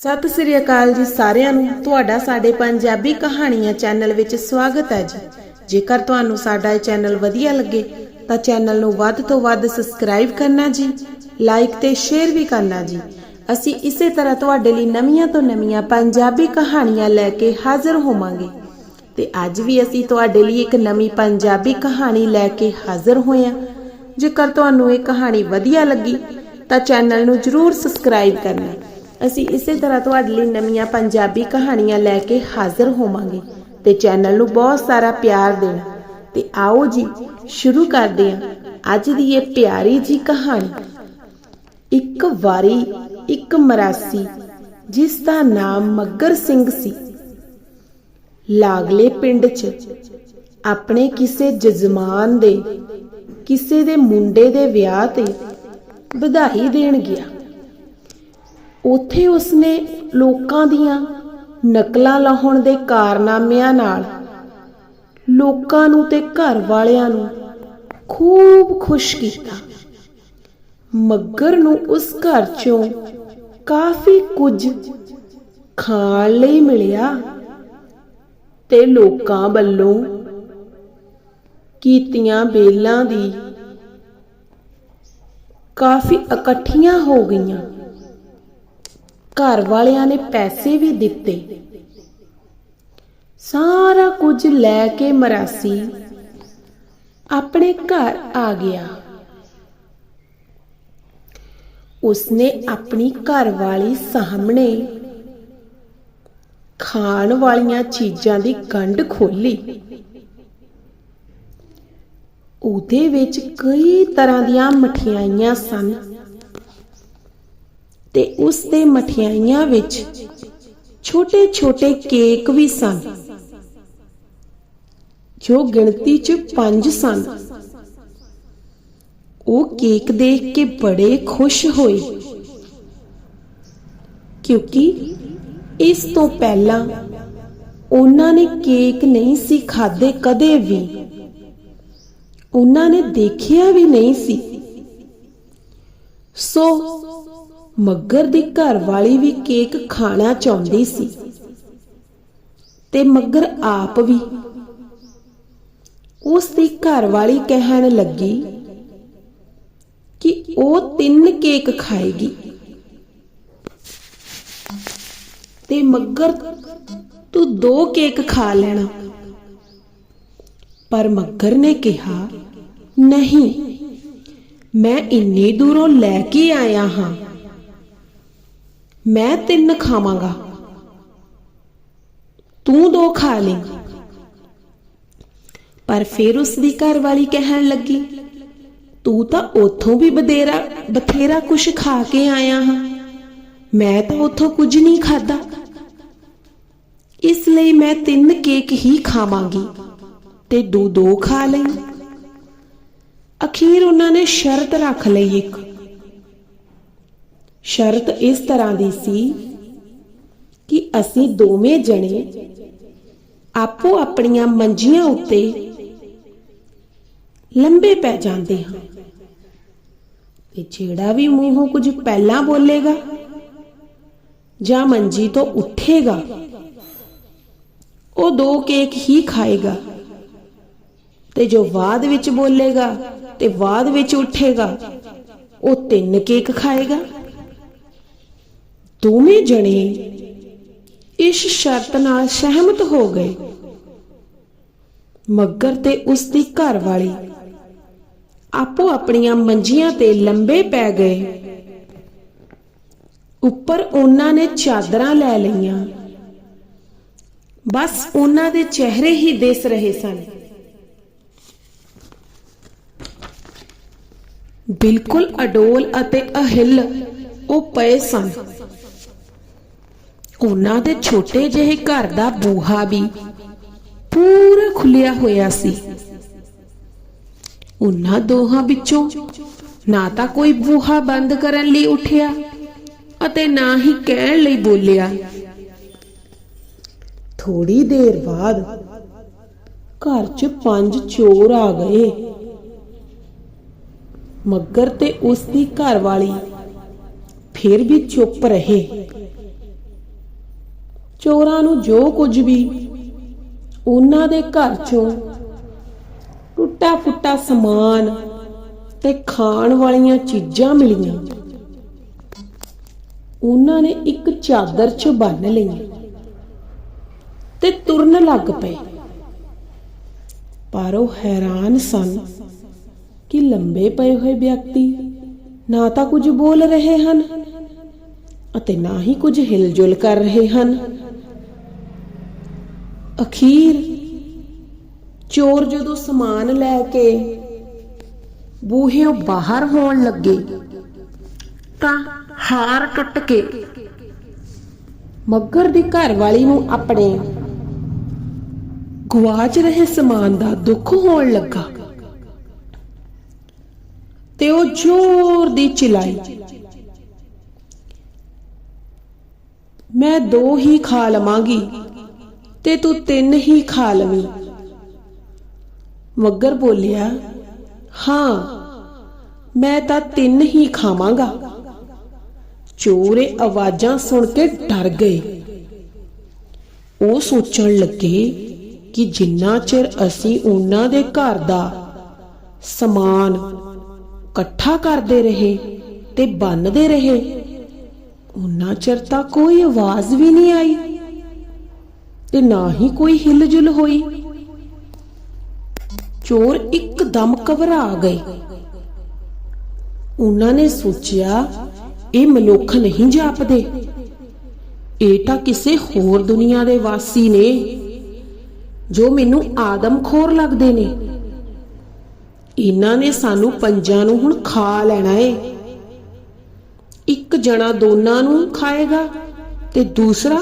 ਸਤਿ ਸ੍ਰੀ ਅਕਾਲ ਜੀ ਸਾਰਿਆਂ ਨੂੰ। ਤੁਹਾਡਾ ਸਾਡੇ ਪੰਜਾਬੀ ਕਹਾਣੀਆਂ ਚੈਨਲ ਵਿੱਚ ਸਵਾਗਤ ਹੈ ਜੀ। ਜੇਕਰ ਤੁਹਾਨੂੰ ਸਾਡਾ ਇਹ ਚੈਨਲ ਵਧੀਆ ਲੱਗੇ, ਤਾਂ ਚੈਨਲ ਨੂੰ ਵੱਧ ਤੋਂ ਵੱਧ ਸਬਸਕ੍ਰਾਈਬ ਕਰਨਾ ਜੀ, ਲਾਈਕ ਤੇ ਸ਼ੇਅਰ ਵੀ ਕਰਨਾ ਜੀ। ਅਸੀਂ ਇਸੇ ਤਰ੍ਹਾਂ ਤੁਹਾਡੇ ਲਈ ਨਵੀਆਂ ਤੋਂ ਨਵੀਆਂ ਪੰਜਾਬੀ ਕਹਾਣੀਆਂ ਲੈ ਕੇ ਹਾਜ਼ਰ ਹੋਵਾਂਗੇ। ਤੇ ਅੱਜ ਵੀ ਅਸੀਂ ਤੁਹਾਡੇ ਲਈ ਇੱਕ ਨਵੀਂ ਪੰਜਾਬੀ ਕਹਾਣੀ ਲੈ ਕੇ ਹਾਜ਼ਰ ਹੋਏ ਹਾਂ। ਜੇਕਰ ਤੁਹਾਨੂੰ ਇਹ ਕਹਾਣੀ ਵਧੀਆ ਲੱਗੀ, ਤਾਂ ਚੈਨਲ ਨੂੰ ਜਰੂਰ ਸਬਸਕ੍ਰਾਈਬ ਕਰਨਾ। ਅਸੀਂ ਇਸੇ ਤਰ੍ਹਾਂ ਤੁਹਾਡੇ ਲਈ ਨਵੀਆਂ ਪੰਜਾਬੀ ਕਹਾਣੀਆਂ ਲੈ ਕੇ ਹਾਜ਼ਰ ਹੋਵਾਂਗੇ ਤੇ ਚੈਨਲ ਨੂੰ ਬਹੁਤ ਸਾਰਾ ਪਿਆਰ ਦੇਣਾ। ਤੇ ਆਓ ਜੀ, ਸ਼ੁਰੂ ਕਰਦੇ ਹਾਂ। ਅੱਜ ਦੀ ਇਹ ਪਿਆਰੀ ਜੀ ਕਹਾਣੀ। ਇੱਕ ਵਾਰੀ ਇੱਕ ਮਰਾਸੀ, ਜਿਸ ਦਾ ਨਾਮ ਮੱਗਰ ਸਿੰਘ ਸੀ। ਲਾਗਲੇ ਪਿੰਡ 'ਚ ਆਪਣੇ ਕਿਸੇ ਜਜ਼ਮਾਨ ਦੇ, ਕਿਸੇ ਦੇ ਮੁੰਡੇ ਦੇ ਵਿਆਹ ਤੇ ਵਧਾਈ ਦੇਣ ਗਿਆ। ਉੱਥੇ ਉਸਨੇ ਲੋਕਾਂ ਦੀਆਂ ਨਕਲਾਂ ਲਾਉਣ ਦੇ ਕਾਰਨਾਮਿਆਂ ਨਾਲ ਲੋਕਾਂ ਨੂੰ ਤੇ ਘਰ ਵਾਲਿਆਂ ਨੂੰ ਖੂਬ ਖੁਸ਼ ਕੀਤਾ। ਮੱਗਰ ਨੂੰ ਉਸ ਘਰ ਚੋਂ ਕਾਫੀ ਕੁਝ ਖਾਣ ਲਈ ਮਿਲਿਆ ਤੇ ਲੋਕਾਂ ਵੱਲੋਂ ਕੀਤੀਆਂ ਬੇਲਾਂ ਦੀ ਕਾਫੀ ਇਕੱਠੀਆਂ ਹੋ ਗਈਆਂ। ਘਰ ਵਾਲਿਆਂ ਨੇ ਪੈਸੇ ਵੀ ਦਿੱਤੇ। ਸਾਰਾ ਕੁਝ ਲੈ ਕੇ ਮਰਾਸੀ ਆਪਣੇ ਘਰ ਆ ਗਿਆ। ਉਸਨੇ ਆਪਣੀ ਘਰ ਵਾਲੀ ਸਾਹਮਣੇ ਖਾਣ ਵਾਲੀਆਂ ਚੀਜ਼ਾਂ ਦੀ ਗੰਢ ਖੋਲੀ ਉਹਦੇ ਵਿੱਚ ਕਈ ਤਰ੍ਹਾਂ ਦੀਆਂ ਮਠਿਆਈਆਂ ਸਨ। ਤੇ ਉਸ ਦੇ ਮਠਿਆਈਆਂ ਵਿੱਚ ਛੋਟੇ-ਛੋਟੇ ਕੇਕ ਵੀ ਸਨ, ਜੋ ਗਿਣਤੀ 'ਚ ਪੰਜ ਸਨ। ਉਹ ਕੇਕ ਦੇਖ ਕੇ ਬੜੇ ਖੁਸ਼ ਹੋਏ, ਕਿਉਂਕਿ ਇਸ ਤੋਂ ਪਹਿਲਾਂ ਉਹਨਾਂ ਨੇ ਕੇਕ ਨਹੀਂ ਸੀ ਖਾਦੇ ਕਦੇ ਵੀ। ਉਹਨਾਂ ਨੇ ਦੇਖਿਆ ਵੀ ਨਹੀਂ ਸੀ। ਸੋ ਮੱਗਰ ਦੀ ਘਰ ਵਾਲੀ ਵੀ ਕੇਕ ਖਾਣਾ ਚਾਹੁੰਦੀ ਸੀ। ਤੇ ਮੱਗਰ ਆਪ ਵੀ। ਉਸ ਦੀ ਘਰ ਵਾਲੀ ਕਹਿਣ ਲੱਗੀ ਕਿ ਉਹ ਤਿੰਨ ਕੇਕ ਖਾਏਗੀ। ਤੇ ਮੱਗਰ, ਤੂੰ ਦੋ ਕੇਕ ਖਾ ਲੈਣਾ। ਪਰ ਮੱਗਰ ਨੇ ਕਿਹਾ, ਨਹੀਂ, ਮੈਂ ਇੰਨੀ ਦੂਰੋਂ ਲੈ ਕੇ ਆਇਆ ਹਾਂ। ਮੈਂ ਤਿੰਨ ਖਾਵਾਂਗਾ। ਤੂੰ ਦੋ ਖਾ ਲੈ ਪਰ ਫਿਰ ਉਸ ਦੀ ਘਰ ਵਾਲੀ ਕਹਿਣ ਲੱਗੀ, ਤੂੰ ਤਾਂ ਉਥੋਂ ਵੀ ਬਦੇਰਾ ਬਥੇਰਾ ਕੁਝ ਖਾ ਕੇ ਆਇਆ ਹਾਂ। ਮੈਂ ਤਾਂ ਉਥੋਂ ਕੁਝ ਨਹੀਂ ਖਾਦਾ ਇਸ ਲਈ ਮੈਂ ਤਿੰਨ ਕੇਕ ਹੀ ਖਾਵਾਂਗੀ ਤੇ ਦੂ ਦੋ ਖਾ ਲਈ। ਅਖੀਰ ਉਹਨਾਂ ਨੇ ਸ਼ਰਤ ਰੱਖ ਲਈ ਇੱਕ। ਸ਼ਰਤ ਇਸ ਤਰ੍ਹਾਂ ਦੀ ਸੀ ਕਿ ਅਸੀਂ ਦੋਵੇਂ ਜਣੇ ਆਪੋ ਆਪਣੀਆਂ ਮੰਜੀਆਂ ਉੱਤੇ ਲੰਬੇ ਪੈ ਜਾਂਦੇ ਹਾਂ। ਤੇ ਜਿਹੜਾ ਵੀ ਮੂੰਹੋਂ ਕੁਝ ਪਹਿਲਾਂ ਬੋਲੇਗਾ ਜਾਂ ਮੰਜੀ ਤੋਂ ਉੱਠੇਗਾ, ਉਹ ਦੋ ਕੇਕ ਹੀ ਖਾਏਗਾ। ਤੇ ਜੋ ਬਾਅਦ ਵਿੱਚ ਬੋਲੇਗਾ ਤੇ ਬਾਅਦ ਵਿੱਚ ਉੱਠੇਗਾ, ਉਹ ਤਿੰਨ ਕੇਕ ਖਾਏਗਾ। ਦੋਵੇਂ ਜਣੇ ਇਸ ਸ਼ਰਤ ਨਾਲ ਸਹਿਮਤ ਹੋ ਗਏ। ਮੱਗਰ ਤੇ ਉਸ ਦੀ ਘਰ ਵਾਲੀ ਆਪੋ ਆਪਣੀਆਂ ਮੰਜੀਆਂ ਤੇ ਲੰਬੇ ਪੈ ਗਏ। ਉੱਪਰ ਉਹਨਾਂ ਨੇ ਚਾਦਰਾਂ ਲੈ ਲਈਆਂ। ਬਸ ਉਹਨਾਂ ਦੇ ਚਿਹਰੇ ਹੀ ਦਿਸ ਰਹੇ ਸਨ। ਬਿਲਕੁਲ ਅਡੋਲ ਅਤੇ ਅਹਿਲ ਉਹ ਪਏ ਸਨ। ਉਹਨਾਂ ਦੇ ਛੋਟੇ ਜਿਹੇ ਘਰ ਦਾ ਬੂਹਾ ਵੀ ਪੂਰਾ ਖੁੱਲਿਆ ਹੋਇਆ ਸੀ। ਉਹਨਾਂ ਦੋਹਾਂ ਵਿੱਚੋਂ ਨਾ ਤਾਂ ਕੋਈ ਬੂਹਾ ਬੰਦ ਕਰਨ ਲਈ ਉੱਠਿਆ ਅਤੇ ਨਾ ਹੀ ਕਹਿਣ ਲਈ ਬੋਲਿਆ ਥੋੜੀ ਦੇਰ ਬਾਅਦ ਘਰ 'ਚ ਪੰਜ ਚੋਰ ਆ ਗਏ। ਮੱਗਰ ਤੇ ਉਸ ਦੀ ਘਰ ਫਿਰ ਵੀ ਚੁੱਪ ਰਹੇ। ਚੋਰਾਂ ਨੂੰ ਜੋ ਕੁਝ ਵੀ ਉਹਨਾਂ ਦੇ ਘਰ ਚੋਂ ਟੁੱਟਾ ਫੁੱਟਾ ਸਮਾਨ ਤੇ ਖਾਣ ਵਾਲੀਆਂ ਚੀਜ਼ਾਂ ਮਿਲੀਆਂ। ਉਹਨਾਂ ਨੇ ਇੱਕ ਚਾਦਰ 'ਚ ਬੰਨ ਲਈਆਂ ਤੇ ਤੁਰਨ ਲੱਗ ਪਏ। ਪਰ ਉਹ ਹੈਰਾਨ ਸਨ ਕਿ ਲੰਬੇ ਪਏ ਹੋਏ ਵਿਅਕਤੀ ਨਾ ਤਾਂ ਕੁਝ ਬੋਲ ਰਹੇ ਹਨ ਅਤੇ ਨਾ ਹੀ ਕੁਝ ਹਿਲਜੁਲ ਕਰ ਰਹੇ ਹਨ। ਅਖੀਰ ਚੋਰ ਜਦੋਂ ਸਮਾਨ ਲੈ ਕੇ ਬੂਹੇ ਬਾਹਰ ਹੋਣ ਲੱਗੇ ਤਾਂ ਹਾਰ ਟੁੱਟ ਕੇ ਮੱਗਰ ਦੀ ਘਰ ਵਾਲੀ ਨੂੰ ਆਪਣੇ ਗਵਾਚ ਰਹੇ ਸਮਾਨ ਦਾ ਦੁੱਖ ਹੋਣ ਲੱਗਾ ਤੇ ਉਹ ਜ਼ੋਰ ਦੀ ਚਿਲਾਈ, ਮੈਂ ਦੋ ਹੀ ਖਾ ਲਵਾਂਗੀ। ਤੇ ਤੂੰ ਤਿੰਨ ਹੀ ਖਾ ਲਵੀਂ। ਮੱਗਰ ਬੋਲਿਆ, ਹਾਂ, ਮੈਂ ਤਾਂ ਤਿੰਨ ਹੀ ਖਾਵਾਂਗਾ। ਚੋਰੇ ਆਵਾਜ਼ਾਂ ਸੁਣ ਕੇ ਡਰ ਗਏ। ਉਹ ਸੋਚਣ ਲੱਗੇ ਕਿ ਜਿੰਨਾ ਚਿਰ ਅਸੀਂ ਉਹਨਾਂ ਦੇ ਘਰ ਦਾ ਸਮਾਨ ਇਕੱਠਾ ਕਰਦੇ ਰਹੇ ਤੇ ਬੰਨਦੇ ਰਹੇ, ਉਹਨਾਂ ਚਿਰ ਤਾਂ ਕੋਈ ਆਵਾਜ਼ ਵੀ ਨਹੀਂ ਆਈ। ਤੇ ਨਾ ਹੀ ਕੋਈ ਹਿਲਜੁਲ ਹੋਈ। ਚੋਰ ਇੱਕਦਮ ਘਬਰਾ ਗਏ। ਉਹਨਾਂ ਨੇ ਸੋਚਿਆ, ਇਹ ਮਨੁੱਖ ਨਹੀਂ ਜਾਪਦੇ। ਇਹ ਤਾਂ ਕਿਸੇ ਹੋਰ ਦੁਨੀਆ ਦੇ ਵਾਸੀ ਨੇ, ਜੋ ਮੈਨੂੰ ਆਦਮਖੋਰ ਲੱਗਦੇ ਨੇ। ਇਹਨਾਂ ਨੇ ਸਾਨੂੰ ਪੰਜਾਂ ਨੂੰ ਹੁਣ ਖਾ ਲੈਣਾ ਏ। ਇੱਕ ਜਣਾ ਦੋਨਾਂ ਨੂੰ ਖਾਏਗਾ ਤੇ ਦੂਸਰਾ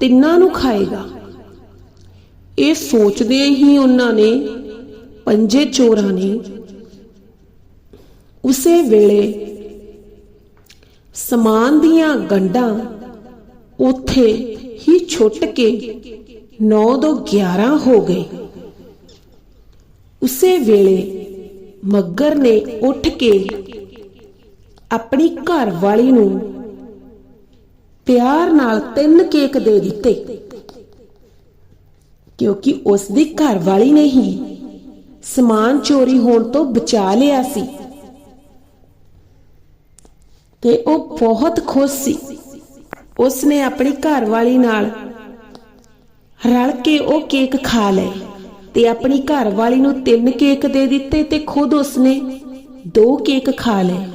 ਤਿੰਨਾਂ ਨੂੰ ਖਾਏਗਾ। ਇਹ ਸੋਚਦੇ ਹੀ ਉਹਨਾਂ ਨੇ ਪੰਜੇ ਚੋਰਾਂ ਨੇ ਉਸੇ ਵੇਲੇ ਸਮਾਨ ਦੀਆਂ ਗੰਢਾਂ ਉੱਥੇ ਹੀ ਛੁੱਟ ਕੇ 9 ਤੋਂ 11 ਹੋ ਗਏ। ਉਸੇ ਵੇਲੇ ਮੱਗਰ ਨੇ ਉੱਠ ਕੇ ਆਪਣੀ ਘਰ ਵਾਲੀ ਨੂੰ ਪਿਆਰ ਨਾਲ ਤਿੰਨ ਕੇਕ ਦੇ ਦਿੱਤੇ। ਕਿਉਂਕਿ ਉਸ ਦੀ ਘਰ ਨੇ ਹੀ ਸਮਾਨ ਚੋਰੀ ਹੋਣ ਤੋਂ ਬਚਾ ਲਿਆ ਸੀ। ਤੇ ਉਹ ਬਹੁਤ ਖੁਸ਼ ਸੀ। ਉਸ ਨੇ ਆਪਣੀ ਘਰ ਨਾਲ ਰਲ ਕੇ ਉਹ ਕੇਕ ਖਾ ਲਏ ਤੇ ਆਪਣੀ ਘਰਵਾਲੀ ਨੂੰ ਤਿੰਨ ਕੇਕ ਦੇ ਦਿੱਤੇ ਤੇ ਖੁਦ ਉਸਨੇ ਦੋ ਕੇਕ ਖਾ ਲਏ।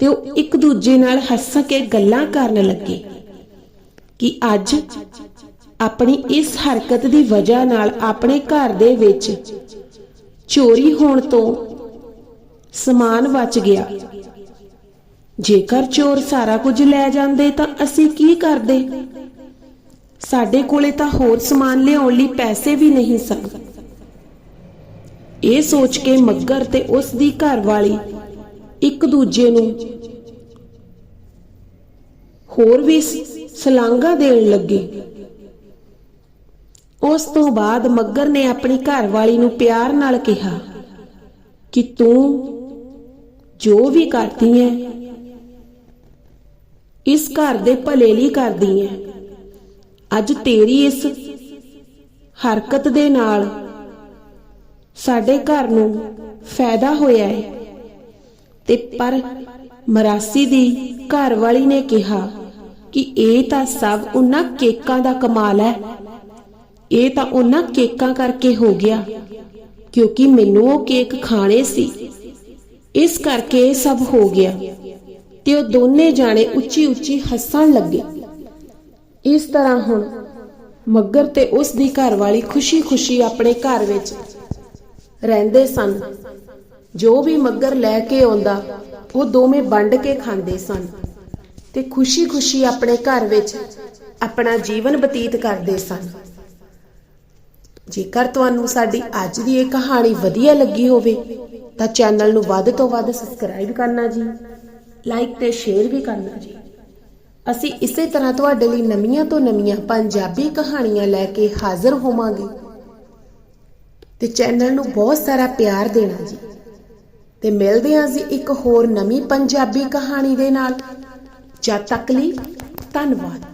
ਤੇ ਉਹ ਇੱਕ ਦੂਜੇ ਨਾਲ ਹੱਸ ਕੇ ਗੱਲਾਂ ਕਰਨ ਲੱਗੇ ਕਿ ਅੱਜ ਆਪਣੀ ਇਸ ਹਰਕਤ ਦੀ ਵਜ੍ਹਾ ਨਾਲ ਆਪਣੇ ਘਰ ਦੇ ਵਿੱਚ ਚੋਰੀ ਹੋਣ ਤੋਂ ਸਮਾਨ ਬਚ ਗਿਆ। ਜੇਕਰ ਚੋਰ ਸਾਰਾ ਕੁਝ ਲੈ ਜਾਂਦੇ ਤਾਂ ਅਸੀਂ ਕੀ ਕਰਦੇ? ਸਾਡੇ ਕੋਲੇ ਤਾਂ ਹੋਰ ਸਮਾਨ ਲਿਆਉਣ ਲਈ ਪੈਸੇ ਵੀ ਨਹੀਂ ਸਨ। ਇਹ ਸੋਚ ਕੇ ਮੱਗਰ ਤੇ ਉਸ ਦੀ ਘਰ ਇੱਕ ਦੂਜੇ ਨੂੰ ਹੋਰ ਵੀ ਸਲਾਂਗਾ ਦੇਣ ਲੱਗੇ। ਉਸ ਤੋਂ ਬਾਅਦ ਮੱਗਰ ਨੇ ਆਪਣੀ ਘਰ ਵਾਲੀ ਨੂੰ ਪਿਆਰ ਨਾਲ ਕਿਹਾ ਕਿ ਤੂੰ ਜੋ ਵੀ ਕਰਦੀ ਹੈ ਇਸ ਘਰ ਦੇ ਭਲੇ ਲਈ ਕਰਦੀ ਹੈ ਅੱਜ ਤੇਰੀ ਇਸ ਹਰਕਤ ਦੇ ਨਾਲ ਸਾਡੇ ਘਰ ਨੂੰ ਫਾਇਦਾ ਹੋਇਆ ਹੈ ਤੇ ਪਰ ਮਰਾਸੀ ਦੀ ਘਰ ਵਾਲੀ ਨੇ ਕਿਹਾ ਕਿ ਇਹ ਤਾਂ ਸਭ ਉਹਨਾਂ ਕੇਕਾਂ ਦਾ ਕਮਾਲ ਹੈ ਇਹ ਤਾਂ ਉਹਨਾਂ ਕੇਕਾਂ ਕਰਕੇ ਹੋ ਗਿਆ, ਕਿਉਂਕਿ ਮੈਨੂੰ ਉਹ ਕੇਕ ਖਾਣੇ ਸੀ। ਇਸ ਕਰਕੇ ਇਹ ਸਭ ਹੋ ਗਿਆ ਤੇ ਉਹ ਦੋਨੇ ਜਾਣੇ ਉੱਚੀ ਉੱਚੀ ਹੱਸਣ ਲੱਗੇ। ਇਸ ਤਰ੍ਹਾਂ ਹੁਣ ਮੱਗਰ ਤੇ ਉਸ ਦੀ ਘਰ ਖੁਸ਼ੀ-ਖੁਸ਼ੀ ਆਪਣੇ ਘਰ ਵਿੱਚ ਰਹਿੰਦੇ ਸਨ। ਜੋ ਵੀ ਮੱਗਰ ਲੈ ਕੇ ਆਉਂਦਾ, ਉਹ ਦੋਵੇਂ ਵੰਡ ਕੇ ਖਾਂਦੇ ਸਨ ਤੇ ਖੁਸ਼ੀ-ਖੁਸ਼ੀ ਆਪਣੇ ਘਰ ਵਿੱਚ ਆਪਣਾ ਜੀਵਨ ਬਤੀਤ ਕਰਦੇ ਸਨ। ਜੇਕਰ ਤੁਹਾਨੂੰ ਸਾਡੀ ਅੱਜ ਦੀ ਇਹ ਕਹਾਣੀ ਵਧੀਆ ਲੱਗੀ ਹੋਵੇ, ਤਾਂ ਚੈਨਲ ਨੂੰ ਵੱਧ ਤੋਂ ਵੱਧ ਸਬਸਕ੍ਰਾਈਬ ਕਰਨਾ ਜੀ ਲਾਈਕ ਤੇ ਸ਼ੇਅਰ ਵੀ ਕਰਨਾ ਜੀ। ਅਸੀਂ ਇਸੇ ਤਰ੍ਹਾਂ ਤੁਹਾਡੇ ਲਈ ਨਵੀਆਂ ਤੋਂ ਨਵੀਆਂ ਪੰਜਾਬੀ ਕਹਾਣੀਆਂ ਲੈ ਕੇ ਹਾਜ਼ਰ ਹੋਵਾਂਗੇ। ਤੇ ਚੈਨਲ ਨੂੰ ਬਹੁਤ ਸਾਰਾ ਪਿਆਰ ਦੇਣਾ ਜੀ। ਤੇ ਮਿਲਦੇ ਹਾਂ ਜੀ ਇੱਕ ਹੋਰ ਨਵੀਂ ਪੰਜਾਬੀ ਕਹਾਣੀ ਦੇ ਨਾਲ। ਜਦ ਤੱਕ ਲਈ ਧੰਨਵਾਦ।